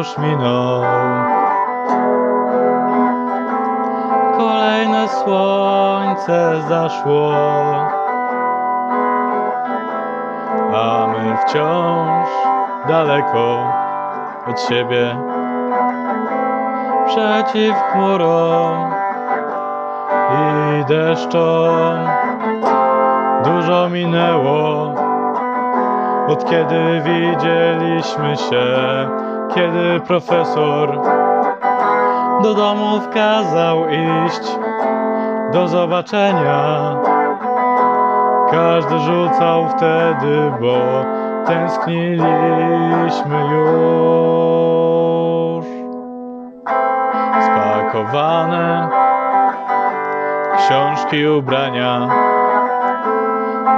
już minął. Kolejne słońce zaszło, a my wciąż daleko od siebie. Przeciw chmurom i deszczom dużo minęło od kiedy widzieliśmy się kiedy profesor do domów kazał iść. Do zobaczenia. Każdy rzucał wtedy, bo tęskniliśmy już. Spakowane książki, ubrania,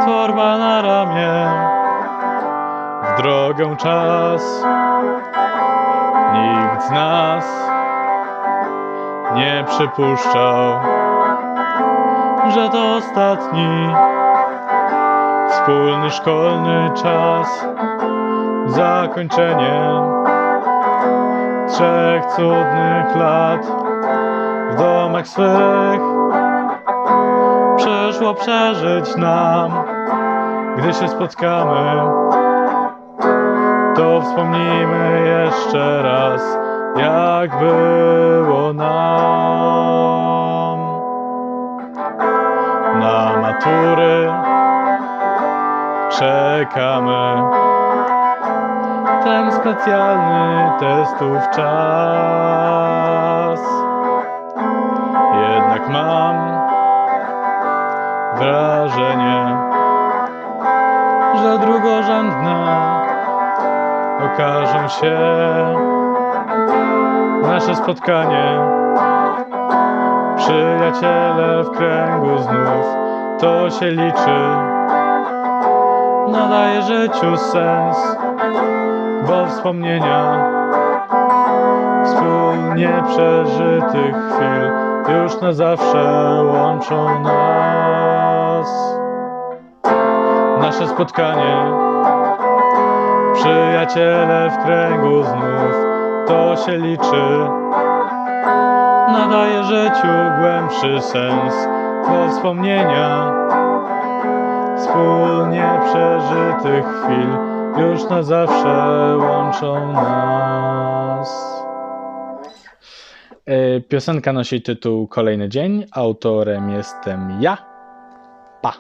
torba na ramię, drogę czas. Nikt z nas nie przypuszczał, że to ostatni wspólny szkolny czas. Zakończenie trzech cudnych lat w domach swych przyszło przeżyć nam, gdy się spotkamy. Wspomnijmy jeszcze raz, jak było nam. Na matury czekamy. Ten specjalny testów czas. Jednak mam wrażenie, że drugorzędne okażą się nasze spotkanie. Przyjaciele w kręgu znów, to się liczy. Nadaje życiu sens, bo wspomnienia wspólnie przeżytych chwil już na zawsze łączą nas. Nasze spotkanie Przyjaciele w kręgu znów, to się liczy. Nadaje życiu głębszy sens, bo wspomnienia wspólnie przeżytych chwil już na zawsze łączą nas. E, Piosenka nosi tytuł Kolejny dzień. Autorem jestem ja. Pa.